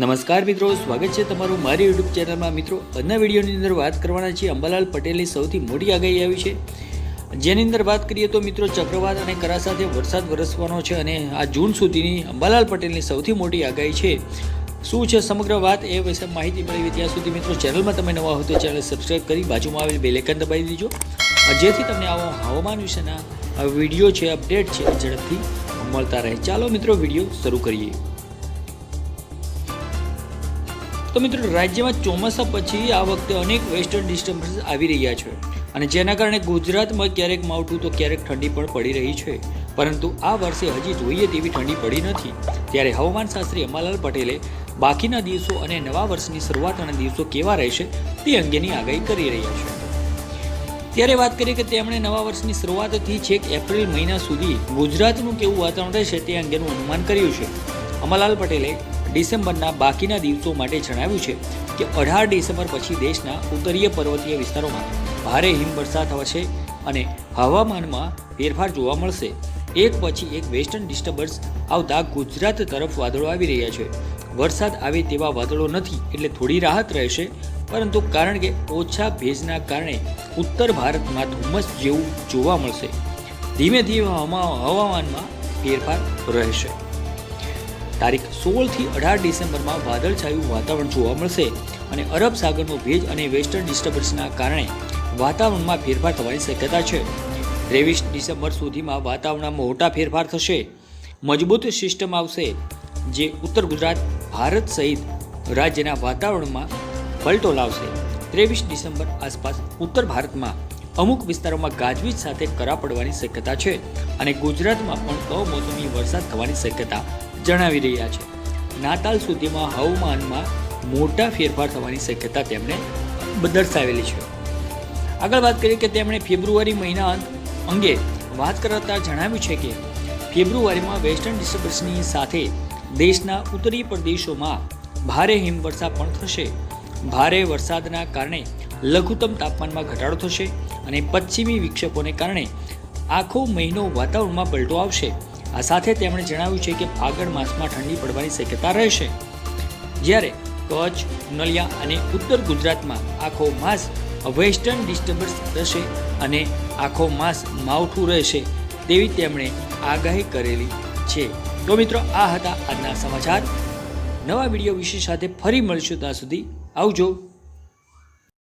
નમસ્કાર મિત્રો, સ્વાગત છે તમારું મારી યુટ્યુબ ચેનલમાં. મિત્રો, આજના વિડીયોની અંદર વાત કરવાના છીએ અંબાલાલ પટેલની સૌથી મોટી આગાહી આવી છે. જેની અંદર વાત કરીએ તો મિત્રો, ચક્રવાત અને કરા સાથે વરસાદ વરસવાનો છે અને આ જૂન સુધીની અંબાલાલ પટેલની સૌથી મોટી આગાહી છે. શું છે સમગ્ર વાત એ વિશે માહિતી મેળવી ત્યાં સુધી મિત્રો, ચેનલમાં તમે નવા હો તો ચેનલ સબસ્ક્રાઈબ કરી બાજુમાં આવેલ બેલેકન દબાવી દીજો. જેથી તમને આવો હવામાન વિશેના વીડિયો છે, અપડેટ છે, ઝડપથી મળતા રહે. ચાલો મિત્રો, વીડિયો શરૂ કરીએ. તો મિત્રો રાજ્યમાં ચોમાસા પછી આ વખતે અનેક વેસ્ટર્ન ડિસ્ટર્બન્સ આવી રહ્યા છે. અને જેના કારણે ગુજરાતમાં ક્યારેક માવઠું તો ક્યારેક ઠંડી પણ પડી રહી છે. પરંતુ આ વર્ષે હજી જોઈએ તેવી ઠંડી પડી નથી. ત્યારે હવામાન શાસ્ત્રી અંબાલાલ પટેલે બાકીના દિવસો અને નવા વર્ષની શરૂઆતના દિવસો કેવા રહેશે તે અંગેની આગાહી કરી રહ્યા છે. ત્યારે વાત કરીએ કે તેમણે નવા વર્ષની શરૂઆતથી છેક એપ્રિલ મહિના સુધી ગુજરાતનું કેવું વાતાવરણ રહેશે તે અંગેનું અનુમાન કર્યું છે. અમલાલ પટેલે ડિસેમ્બરના બાકીના દિવસો માટે જણાવ્યું છે કે અઢાર ડિસેમ્બર પછી દેશના ઉત્તરીય પર્વતીય વિસ્તારોમાં ભારે હિમવર્ષા થશે અને હવામાનમાં ફેરફાર જોવા મળશે. એક પછી એક વેસ્ટર્ન ડિસ્ટર્બન્સ આવતા ગુજરાત તરફ વાદળો આવી રહ્યા છે. વરસાદ આવે તેવા વાદળો નથી એટલે થોડી રાહત રહેશે, પરંતુ કારણ કે ઓછા ભેજના કારણે ઉત્તર ભારતમાં ધુમ્મસ જેવું જોવા મળશે. ધીમે ધીમે હવામાનમાં ફેરફાર રહેશે. તારીખ સોળથી અઢાર ડિસેમ્બરમાં વાદળછાયું વાતાવરણ જોવા મળશે અને અરબ સાગરનો ભેજ અને વેસ્ટર્ન ડિસ્ટર્બન્સના કારણે વાતાવરણમાં ફેરફાર થવાની શક્યતા છે. ત્રેવીસ ડિસેમ્બર સુધીમાં વાતાવરણમાં મોટા ફેરફાર થશે. મજબૂત સિસ્ટમ આવશે, જે ઉત્તર ગુજરાત, ભારત સહિત રાજ્યના વાતાવરણમાં પલટો લાવશે. ત્રેવીસ ડિસેમ્બર આસપાસ ઉત્તર ભારતમાં અમુક વિસ્તારોમાં ગાજવીજ સાથે કરા પડવાની શક્યતા છે અને ગુજરાતમાં પણ કમોસમી વરસાદ થવાની શક્યતા જણાવી રહ્યા છે. નાતાલ સુધીમાં હવામાનમાં મોટા ફેરફાર થવાની શક્યતા તેમણે દર્શાવેલી છે. આગળ વાત કરીએ કે તેમણે ફેબ્રુઆરી મહિના અંગે વાત કરતા જણાવ્યું છે કે ફેબ્રુઆરીમાં વેસ્ટર્ન ડિસ્ટર્બન્સની સાથે દેશના ઉત્તરી પ્રદેશોમાં ભારે હિમવર્ષા પણ થશે. ભારે વરસાદના કારણે લઘુત્તમ તાપમાનમાં ઘટાડો થશે અને પશ્ચિમી વિક્ષેપોને કારણે આખો મહિનો વાતાવરણમાં પલટો આવશે. આ સાથે તેમણે જણાવ્યું છે કે ફાગણ માસમાં ઠંડી પડવાની શક્યતા રહેશે. જ્યારે કચ્છ, નલિયા અને ઉત્તર ગુજરાતમાં આખો માસ વેસ્ટર્ન ડિસ્ટર્બન્સ રહેશે અને આખો માસ માવઠું રહેશે તેવી તેમણે આગાહી કરેલી છે. તો મિત્રો, આ હતા આજના સમાચાર. નવા વીડિયો વિશે સાથે ફરી મળશું ત્યાં સુધી આવજો.